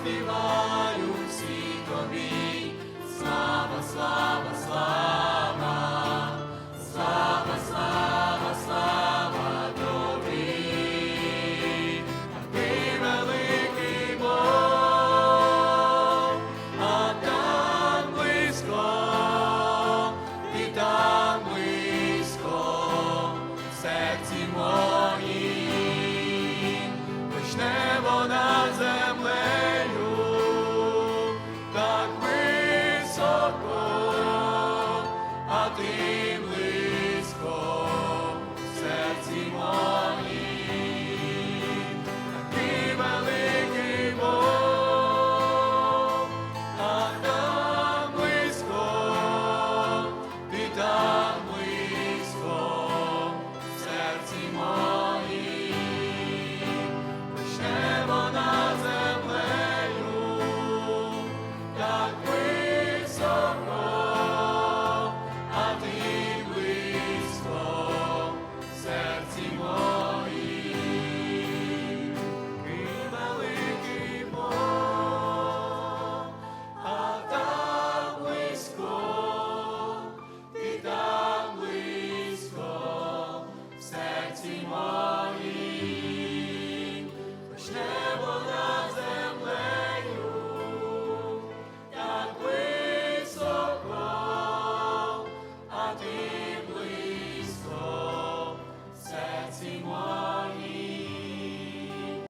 Співають всі тобі, слава, слава. nothing.